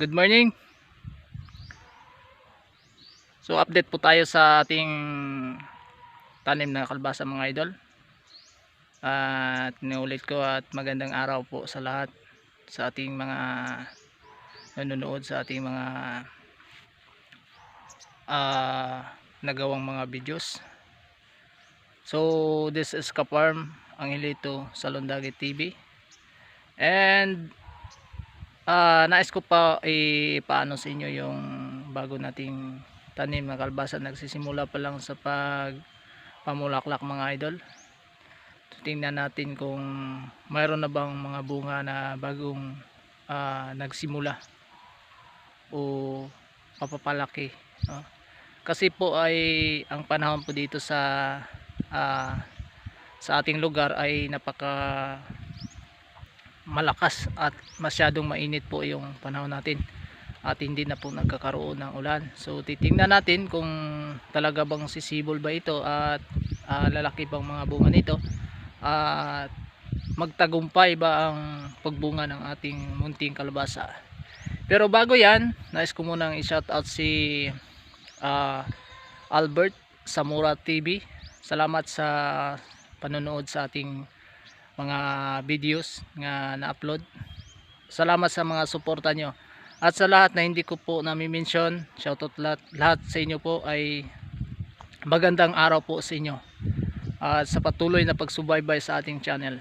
Good morning. So update po tayo sa ating tanim na kalbasa mga idol. At niulit ko at magandang araw po sa lahat sa ating mga nanonood sa ating mga ah, nagawang mga videos. So this is Kaparm Angelito Salondagi TV. And Ah, nais ko pa ipaano sa inyo yung bago nating tanim na kalbasa nagsisimula pa lang sa pag pamulaklak mga idol. So, tingnan natin kung mayroon na bang mga bunga na bagong ah, nagsimula o papapalaki. no? Kasi po ay ang panahon po dito sa ah, sa ating lugar ay napaka malakas at masyadong mainit po yung panahon natin at hindi na po nagkakaroon ng ulan. So titingnan natin kung talaga bang sisibol ba ito at ah, lalaki bang mga bunga nito at magtagumpay ba ang pagbunga ng ating munting kalabasa. Pero bago yan nais ko munang i-shout out si ah, Albert Samura TV salamat sa panonood sa ating mga videos nga na-upload. Salamat sa mga suporta nyo. At sa lahat na hindi ko po nami-mention, shoutout lahat, lahat sa inyo po ay magandang araw po sa inyo. At sa patuloy na pagsubaybay sa ating channel.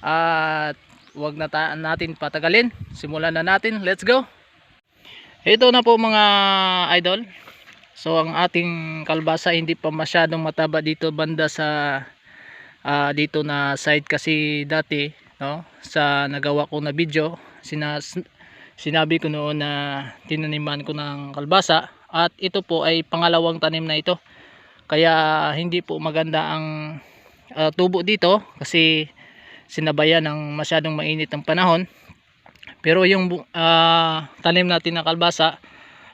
At wag na natin patagalin. Simulan na natin. Let's go! Ito na po mga idol. So ang ating kalbasa hindi pa masyadong mataba dito banda sa ah, dito na side kasi dati no sa nagawa ko na video sina, sinabi ko noon na tinaniman ko ng kalbasa at ito po ay pangalawang tanim na ito. Kaya hindi po maganda ang ah, tubo dito kasi sinabayan ng masyadong mainit ang panahon. Pero yung ah, tanim natin na kalbasa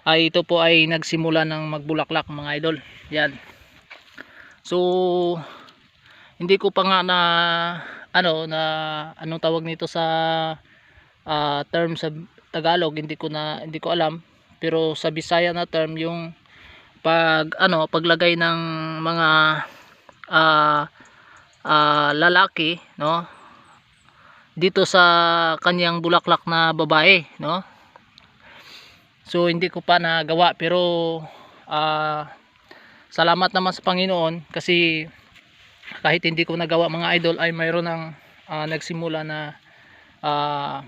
ay ito po ay nagsimula ng magbulaklak mga idol. Yan. So hindi ko pa nga na ano na anong tawag nito sa ah, term sa Tagalog hindi ko na hindi ko alam. Pero sa Bisaya na term yung pag ano paglagay ng mga ah, ah, lalaki no? Dito sa kanyang bulaklak na babae no? So hindi ko pa nagawa pero ah, salamat naman sa Panginoon kasi kahit hindi ko nagawa mga idol ay mayroon ng ah, nagsimula na ah,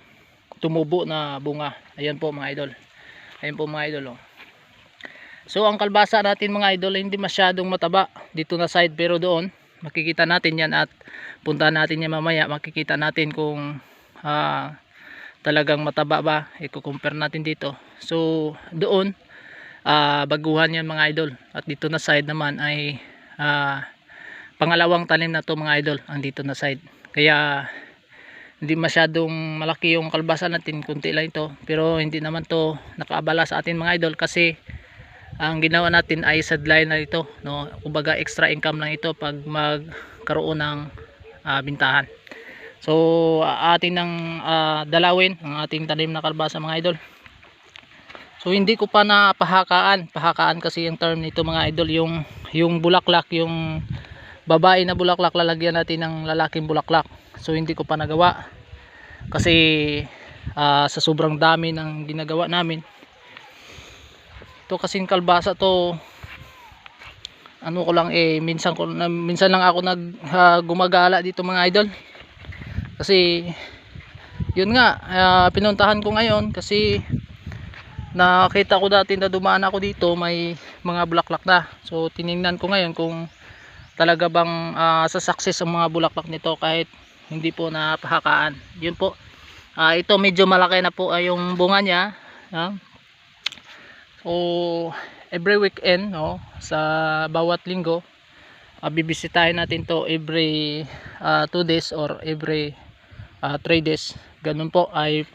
tumubo na bunga. Ayan po mga idol. Ayan po mga idol oh. so ang kalbasa natin mga idol hindi masyadong mataba dito na side pero doon makikita natin yan at puntahan natin yan mamaya. Makikita natin kung ah, talagang mataba ba. I-compare natin dito. So doon ah, baguhan yan mga idol. At dito na side naman ay ah, pangalawang tanim na to mga idol ang dito na side. Kaya hindi masyadong malaki yung kalbasa natin kunti lang ito. Pero hindi naman to nakaabala sa atin mga idol kasi ang ginawa natin ay sideline na ito no? Kumbaga extra income lang ito pag magkaroon ng ah, bintahan. So atin nang ah, dalawin ang ating tanim na kalbasa mga idol. So hindi ko pa napahakaan. Pahakaan kasi yung term nito mga idol yung yung bulaklak yung babae na bulaklak lalagyan natin ng lalaking bulaklak. So hindi ko pa nagawa. Kasi ah, sa sobrang dami ng ginagawa namin. To kasing kalbasa to ano ko lang eh minsan ko na, minsan lang ako nag ah, gumagala dito mga idol. Kasi yun nga ah, pinuntahan ko ngayon kasi nakita ko dati na dumaan ako dito may mga bulaklak na. So tiningnan ko ngayon kung talaga bang ah, sa success ang mga bulaklak nito kahit hindi po napahakaan? Yun po. Ah, ito medyo malaki na po ay yung bunga niya ah. so every weekend no sa bawat linggo uh, bibisitahin natin to every 2 days or every 3 days. Ganun po ay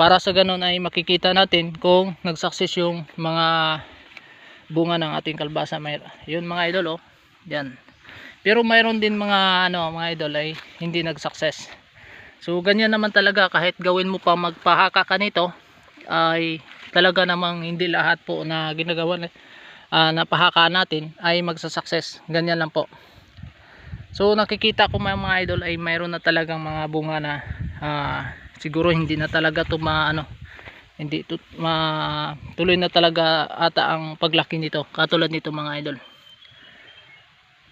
para sa ganun ay makikita natin kung nag-success yung mga bunga ng ating kalbasa yun mga idol oh. Yan pero mayroon din mga ano mga idol ay hindi nag-success. So ganyan naman talaga kahit gawin mo pa magpahaka ka nito ay talaga namang hindi lahat po na ginagawa na ah, napahaka natin ay magsasucess ganyan lang po. So nakikita ko mga, mga idol ay mayroon na talagang mga bunga na ah, siguro hindi na talaga to ano hindi to, ma, tuloy na talaga ata ang paglaki nito katulad nito mga idol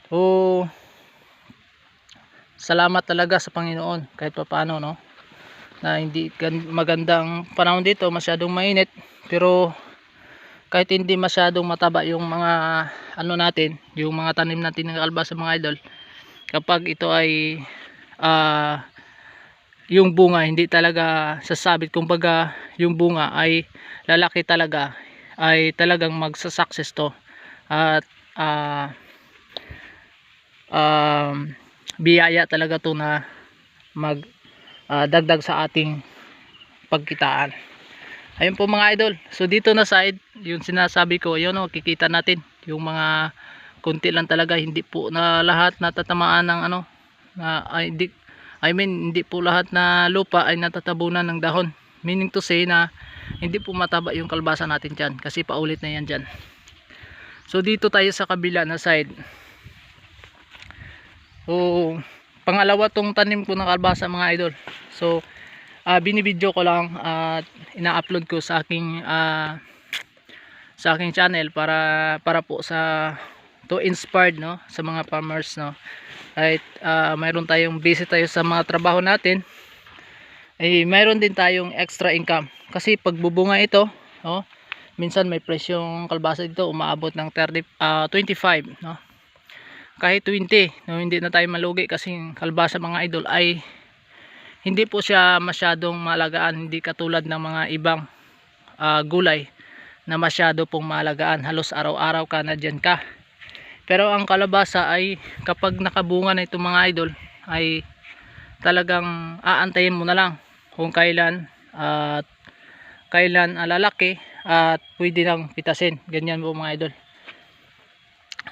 so salamat talaga sa Panginoon kahit pa paano no? Na hindi gan- magandang panahon dito masyadong mainit. Pero kahit hindi masyadong mataba yung mga ano natin yung mga tanim natin ng kalbasa mga idol kapag ito ay ah yung bunga hindi talaga sasabit. Kumbaga yung bunga ay lalaki talaga ay talagang magsa-success to. At ah um, biyaya talaga to na mag ah, dagdag sa ating pagkitaan. Ayun po mga idol. So dito na side yung sinasabi ko yun o kikita natin yung mga konti lang talaga hindi po na lahat natatamaan ng ano na ay, hindi, I mean hindi po lahat na lupa ay natatabunan ng dahon. Meaning to say na hindi po mataba yung kalbasa natin dyan kasi paulit na yan dyan. So dito tayo sa kabila na side so pangalawa tong tanim ko ng kalbasa mga idol. So ah binibidyo ko lang at ina-upload ko sa aking ah, sa aking channel para para po sa to inspired no sa mga farmers no. Kahit ah, mayroon tayong busy tayo sa mga trabaho natin ay mayroon din tayong extra income. Kasi pagbubunga ito no minsan may presyong kalbasa dito umaabot ng 30 ah, 25 no kahit 20 no hindi na tayo malugi kasi kalbasa mga idol ay hindi po siya masyadong malagaan hindi katulad ng mga ibang ah, gulay na masyado pong malagaan halos araw-araw ka na dyan ka. Pero ang kalabasa ay kapag nakabunga na itong mga idol ay talagang aantayin mo na lang kung kailan at kailan ah, lalaki at pwede nang pitasin. Ganyan po mga idol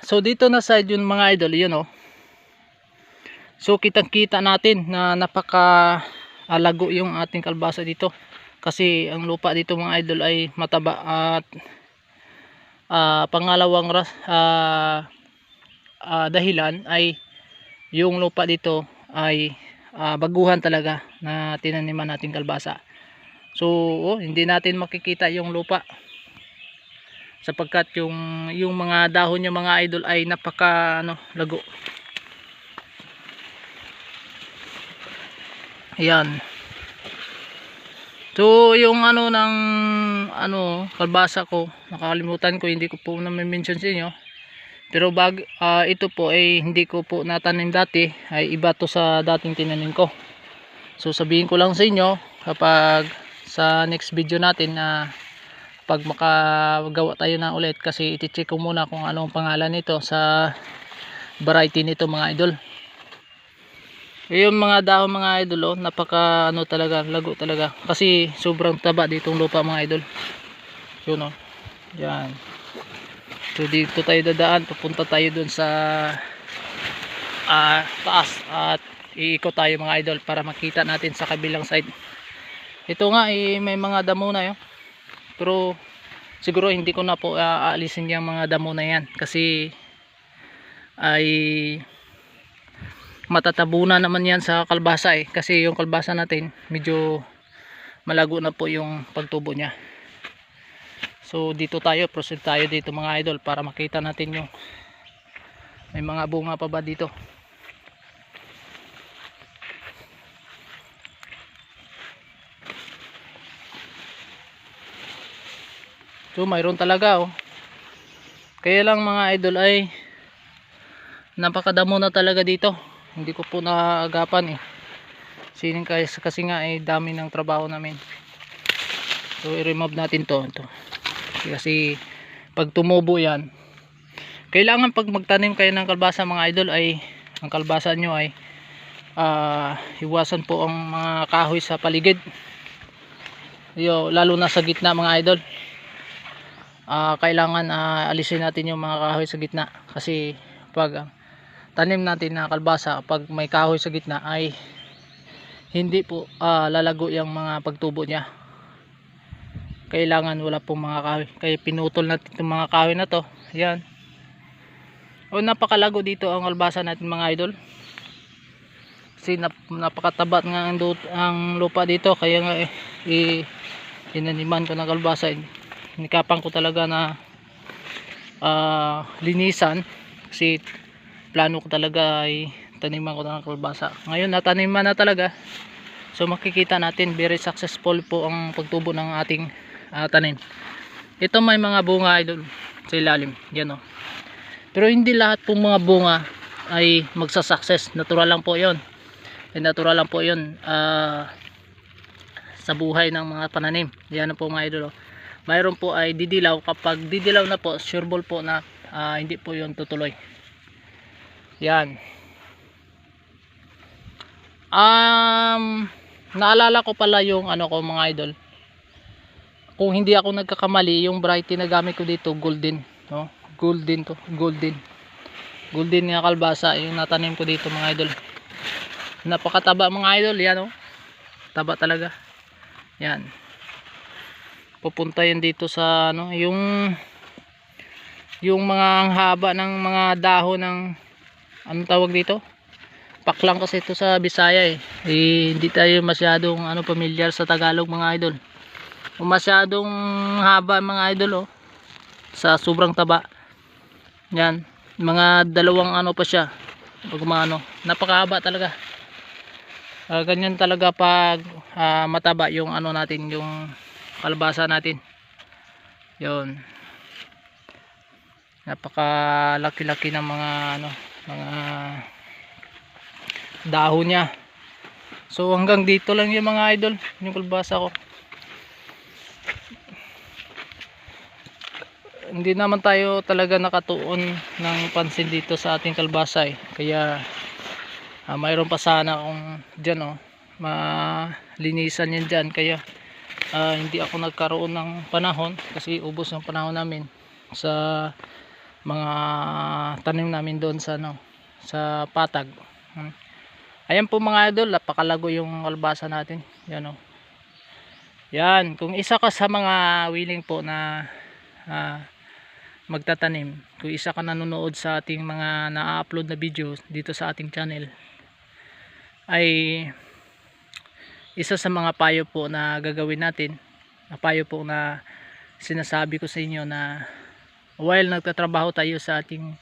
so dito na side yun mga idol yun oh So kitang kita natin na napaka ah, lago yung ating kalbasa dito. Kasi ang lupa dito mga idol ay mataba at ah, pangalawang ras, ah, ah, dahilan ay yung lupa dito ay ah, baguhan talaga na tinaniman nating kalbasa. So oh, hindi natin makikita yung lupa sapagkat yung yung mga dahon niya mga idol ay napaka ano lago Ayan. So, yung ano ng ano, kalbasa ko, nakakalimutan ko, hindi ko po na mention sa inyo. Pero bag ah, ito po ay hindi ko po natanim dati, ay iba to sa dating tinanim ko. So, sabihin ko lang sa inyo kapag sa next video natin na pag makagawa tayo na ulit kasi iti-check ko muna kung anong pangalan nito sa variety nito mga idol. Yung mga dahon mga idol oh, napaka ano talaga, lago talaga. Kasi sobrang taba ditong lupa mga idol. Yun oh. Yan. So dito tayo dadaan, papunta tayo dun sa ah, taas at iikot tayo mga idol para makita natin sa kabilang side. Ito nga eh, may mga damo na yun. Pero siguro hindi ko na po ah, aalisin yung mga damo na yan kasi ay matatabunan naman yan sa kalbasa eh. Kasi yung kalbasa natin medyo malago na po yung pagtubo niya. So dito tayo proceed tayo dito mga idol para makita natin yung may mga bunga pa ba dito so mayroon talaga oh. Kaya lang mga idol ay napakadamo na talaga dito. Hindi ko po naagapan eh. Sining kasi, kasi nga ay dami ng trabaho namin. So i-remove natin to, to. Kasi pag tumubo yan kailangan pag magtanim kayo ng kalbasa mga idol ay ang kalbasa nyo ay ah, iwasan po ang mga kahoy sa paligid. Yo lalo na sa gitna mga idol Ah, kailangan ah, alisin natin yung mga kahoy sa gitna. Kasi pag ah, tanim natin na kalbasa pag may kahoy sa gitna ay hindi po ah, lalago yung mga pagtubo niya. Kailangan wala pong mga kahoy. Kaya pinutol natin itong mga kahoy na to. Yan. O napakalago dito ang kalbasa natin mga idol. Kasi nap napakatabat nga ang, ang lupa dito. Kaya nga eh, inaniman ko ng kalbasa nikapan ko talaga na ah, linisan. Kasi plano ko talaga ay taniman ko ng kalbasa. Ngayon nataniman na talaga. So makikita natin very successful po ang pagtubo ng ating ah, tanim. Ito may mga bunga idol sa ilalim. Yan o pero hindi lahat pong mga bunga ay magsa-success. Natural lang po yon Eh, natural lang po yun ah, sa buhay ng mga pananim. Yan po mga idol oh. Mayroon po ay didilaw. Kapag didilaw na po sure ball po na ah, hindi po yun tutuloy. Yan. Um naalala ko pala yung ano ko mga idol. Kung hindi ako nagkakamali yung variety na gamit ko dito golden no? Golden to golden. Golden nga kalbasa yung natanim ko dito mga idol. Napakataba mga idol yan oh. Taba talaga. Yan pupunta yan dito sa ano yung yung mga ang haba ng mga dahon ng anong tawag dito? Paklang kasi ito sa Bisaya eh. eh hindi tayo masyadong ano pamilyar sa Tagalog mga idol. Kung masyadong haba mga idol oh sa sobrang taba. Yan mga dalawang ano pa siya. Pag ano napakahaba talaga. Ah, ganyan talaga pag ah, mataba yung ano natin yung kalabasa natin. Yun. Napakalaki-laki ng mga ano mga dahon niya. So hanggang dito lang yung mga idol yung kalabasa ko. Hindi naman tayo talaga nakatuon ng pansin dito sa ating kalbasa eh. kaya ah, mayroon pa sana kung dyan oh malinisan yan dyan. Kaya ah, hindi ako nagkaroon ng panahon kasi ubos ng panahon namin sa mga tanim namin doon sa ano sa patag. Hmm. ayan po mga idol napakalago yung kalbasa natin. Yan oh yan kung isa ka sa mga willing po na ah, magtatanim kung isa ka nanonood sa ating mga na-upload na videos dito sa ating channel ay isa sa mga payo po na gagawin natin na payo po na sinasabi ko sa inyo na while nagtatrabaho tayo sa ating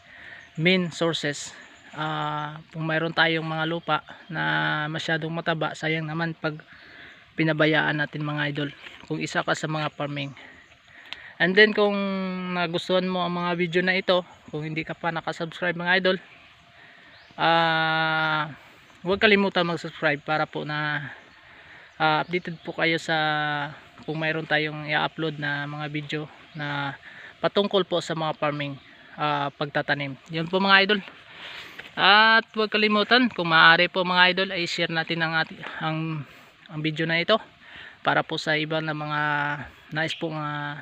main sources ah, kung mayroon tayong mga lupa na masyadong mataba sayang naman pag pinabayaan natin mga idol kung isa ka sa mga farming. And then kung nagustuhan mo ang mga video na ito kung hindi ka pa nakasubscribe mga idol ah huwag kalimutan mag-subscribe para po na ah, updated po kayo sa kung mayroon tayong i-upload na mga video na patungkol po sa mga farming ah, pagtatanim. Yun po mga idol. At huwag kalimutan kung maaari po mga idol ay share natin ang, ang, ang video na ito para po sa iba na mga nais pong ah,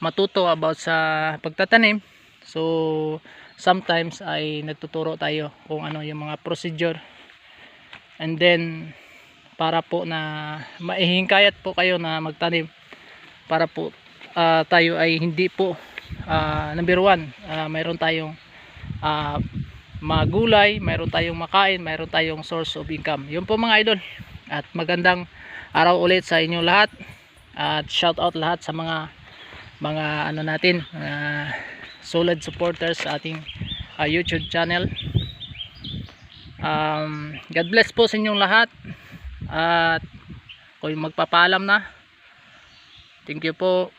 matuto about sa pagtatanim. So sometimes ay nagtuturo tayo kung ano yung mga procedure. And then para po na maihingkayat po kayo na magtanim para po ah, tayo ay hindi po ah, number one ah, mayroon tayong ah, mga gulay, mayroon tayong makain, mayroon tayong source of income. Yun po mga idol. At magandang araw ulit sa inyo lahat. At shout out lahat sa mga mga ano natin, mga solid supporters sa ating ah, YouTube channel. Um, God bless po sa inyong lahat. At kung magpapaalam na. Thank you po.